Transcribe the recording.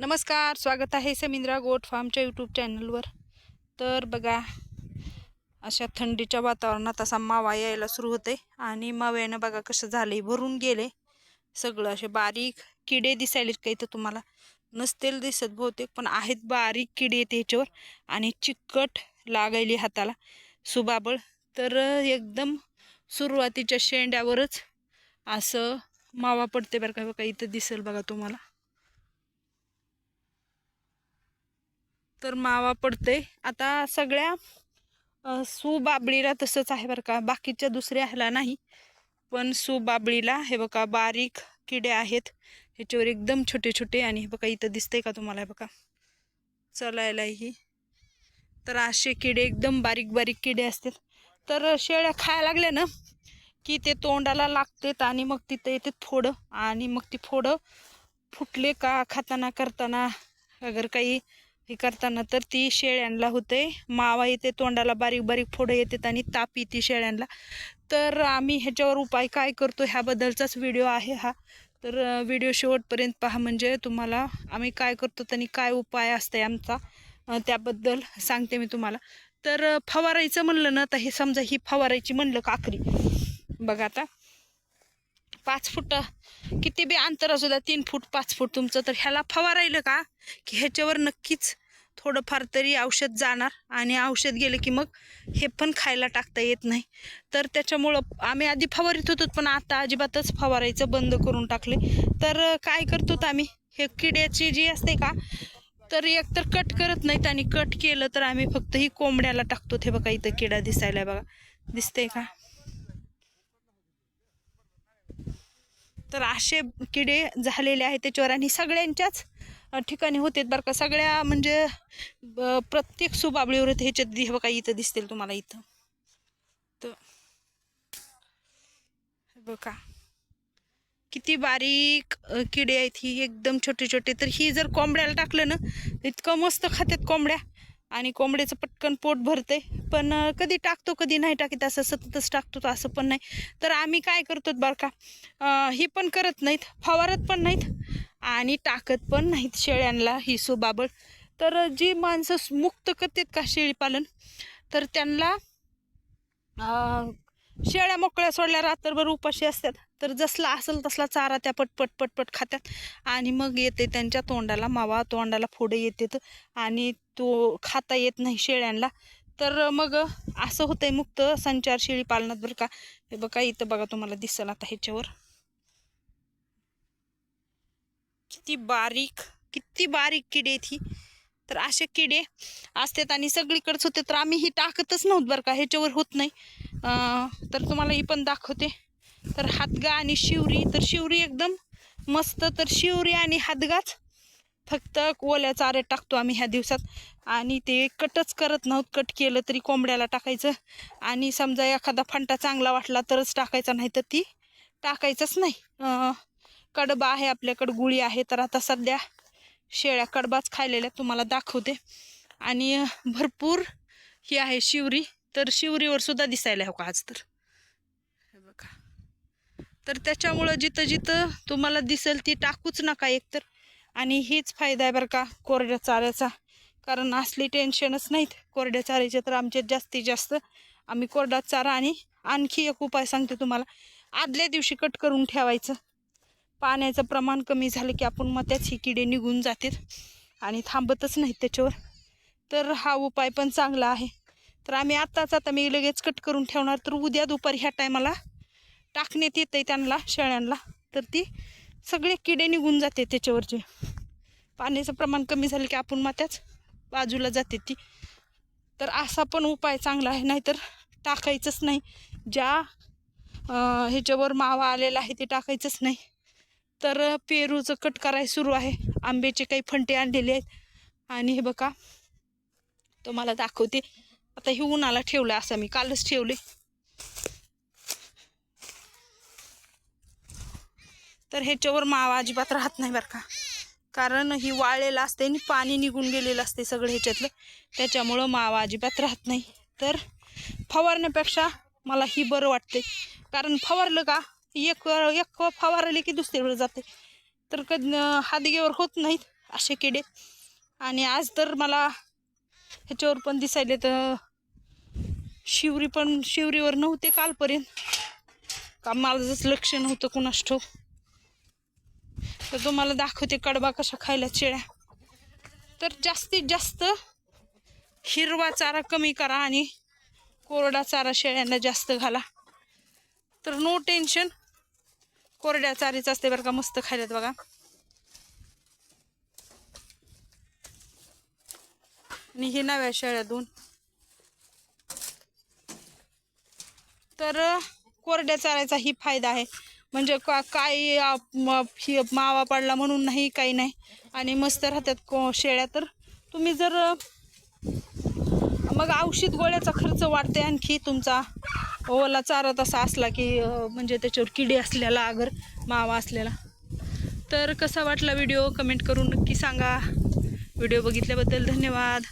नमस्कार स्वागत आहे समिंद्रा गोट फार्मच्या यूट्यूब चॅनलवर. तर बघा अशा थंडीच्या वातावरणात असा मावा यायला सुरू होते आणि माव्यानं बघा कसं झाले भरून गेले सगळं असे बारीक किडे दिसायलेत काही तर तुम्हाला? नसतील दिसत बहुतेक पण आहेत बारीक किडे येते ह्याच्यावर आणि चिकट लागायली हाताला सुबाबळ. तर एकदम सुरुवातीच्या शेंड्यावरच असं मावा पडते बरं का बघा इथं दिसेल बघा तुम्हाला. तर मावा पडते आता सगळ्या सुबाबळीला तसंच आहे बरं का. बाकीच्या दुसऱ्या ह्याला नाही. पण सुबाबळीला हे बघा बारीक किडे आहेत. ह्याच्यावर एकदम छोटे छोटे आणि हे बघा इथं दिसतंय का तुम्हाला हे बघा? चलायलाही तर असे किडे एकदम बारीक बारीक किडे असतात तर शेळ्या खायला लागल्या ना की ते तोंडाला लागतात आणि मग तिथं येते फोडं. आणि मग ती फोडं फुटले का खाताना करताना अगर काही हे करताना तर ती शेळ्यांना होते. मावा येते तोंडाला बारीक बारीक फोडं येतात आणि ताप येते शेळ्यांना. तर आम्ही ह्याच्यावर उपाय काय करतो ह्याबद्दलचाच व्हिडिओ आहे हा. तर व्हिडिओ शेवटपर्यंत पहा म्हणजे तुम्हाला आम्ही काय करतो आणि काय उपाय असते आमचा त्याबद्दल सांगते मी तुम्हाला. तर फवारायचं म्हणलं ना तर हे समजा ही फवारायची म्हणलं काकरी बघा आता. पाच फूट किती बी अंतर असू द्या तीन फूट पाच फूट तुमचं तर ह्याला फवारायलं का? की ह्याच्यावर नक्कीच थोडंफार तरी औषध जाणार आणि औषध गेलं की मग हे पण खायला टाकता येत नाही. तर त्याच्यामुळं आम्ही आधी फवारीत होतो पण आता अजिबातच फवारायचं बंद करून टाकले तर काय करतो आम्ही? हे किड्याची जी असते का तर एक तर कट करत नाहीत आणि कट केलं तर आम्ही फक्त ही कोंबड्याला टाकतो. हे बघा इथं किडा दिसायला बघा. दिसतंय का? तर असे किडे झालेले आहेत त्याच्यावर आणि सगळ्यांच्याच. ठिकाणी होते बरं का. सगळ्या म्हणजे ब- प्रत्येक सुबाबळीवर ह्याच्यात हे बघा इथं दिसतील तुम्हाला इथं. तर बघा. किती बारीक किडे आहेत ही. एकदम छोटे छोटे. तर ही जर कोंबड्याला टाकलं ना इतकं मस्त खात्यात कोंबड्या. आणि कोंबड्याचं पटकन पोट भरते पण कधी टाकतो कधी नाही टाकीत. असं सततच टाकतो असं पण नाही. तर आम्ही काय करतो बरं का हे पण करत नाहीत. फवारत पण नाहीत. आणि टाकत पण नाहीत शेळ्यांना ही सुबाबळ तर जी माणसं मुक्त करतात का शेळीपालन तर त्यांना शेळ्या मोकळ्या सोडल्या रात्रभर उपाशी असतात. तर जसला असेल तसला चारा त्या पटपट पटपट खात्यात आणि मग येते त्यांच्या तोंडाला मावा तोंडाला फोडे येतात आणि तो खाता येत नाही शेळ्यांना. तर मग असं होतंय मुक्त संचार शेळी पालनात बरं का. हे बघा इथं बघा तुम्हाला दिसेल आता ह्याच्यावर. किती बारीक किती बारीक किडे आहेत ही. तर असे किडे असतात आणि सगळीकडेच होते तर आम्ही ही टाकतच नव्हत बरं का ह्याच्यावर होत नाही. तर तुम्हाला ही पण दाखवते. तर हातगा आणि शिवरी तर शिवरी एकदम मस्त तर शिवरी आणि हातगाच. फक्त ओल्या चारे टाकतो आम्ही ह्या दिवसात. आणि ते कटच करत नव्हत कट केलं तरी कोंबड्याला टाकायचं. आणि समजा एखादा फंटा चांगला वाटला तरच टाकायचा नाही तर ती टाकायचंच नाही. कडबा आहे आपल्याकडं गुळी आहे. तर आता सध्या शेळ्या कडबाच खायलेल्या तुम्हाला दाखवते. आणि भरपूर ही आहे शिवरी. तर शिवरीवर सुद्धा दिसायला हो का आज तर? हे बघा. तर त्याच्यामुळं जिथं जिथं तुम्हाला दिसेल ती टाकूच नका एकतर आणि हीच फायदा आहे बरं का कोरड्या चाऱ्याचा. कारण असली टेन्शनच नाहीत. कोरड्या चाऱ्याचे तर आमच्यात जास्तीत जास्त आम्ही कोरडा चारा आणि आणखी एक उपाय सांगते तुम्हाला. आदल्या दिवशी कट करून ठेवायचं. पाण्याचं प्रमाण कमी झालं की आपण मग त्याच ही किडे निघून जातात आणि थांबतच नाहीत त्याच्यावर. तर हा उपाय पण चांगला आहे. तर आम्ही आत्ताच आता मी लगेच कट करून ठेवणार. तर उद्या दुपारी ह्या टायमाला टाकण्यात येते त्यांना शेळ्यांना. तर ती सगळे किडे निघून जाते त्याच्यावरचे. पाण्याचं प्रमाण कमी झालं की आपण मग त्याच बाजूला जाते ती. तर असा पण उपाय चांगला आहे. नाहीतर टाकायचंच नाही. ज्या ह्याच्यावर मावा आलेला आहे ते टाकायचंच नाही. तर पेरूचं कट करायला सुरू आहे. आंब्याचे काही फंटे आणलेले आहेत. आणि हे बघा तुम्हाला दाखवते. आता हे उन्हाला ठेवलं असं मी कालच ठेवले. तर ह्याच्यावर मावा अजिबात राहत नाही बरं का. कारण ही वाळलेलं असते आणि पाणी निघून गेलेलं असते सगळं ह्याच्यातलं. त्याच्यामुळं मावा अजिबात राहत नाही. तर फवारण्यापेक्षा मला ही बरं वाटते कारण फवारलं का एक एक फवारले की दुसरीकडे जाते. तर कधी हादगेवर होत नाहीत असे किडे. आणि आज तर मला ह्याच्यावर पण दिसायले तर शिवरी पण शिवरीवर नव्हते कालपर्यंत. का माझंच लक्ष नव्हतं कुणास ठाऊक. तर तुम्हाला दाखवते कडबा कशा खायला शेळ्या तर जास्तीत जास्त हिरवा चारा कमी करा आणि कोरडा चारा शेळ्यांना जास्त घाला. तर नो टेन्शन कोरड्या चारीच असते बरं का मस्त खायल्यात बघा. आणि ही नव्या शेळ्यातून. तर कोरड्या चाऱ्याचा ही फायदा आहे. म्हणजे का काही ही मावा पडला म्हणून नाही काही नाही. आणि मस्त राहतात को शेळ्या. तर तुम्ही जर मग औषध गोळ्याचा खर्च वाढते आणखी तुमचा. ओला चारा तसा असला की म्हणजे त्याच्यावर किडी असलेला अगर मावा असलेला. तर कसा वाटला व्हिडिओ? कमेंट करून नक्की सांगा. व्हिडिओ बघितल्याबद्दल धन्यवाद.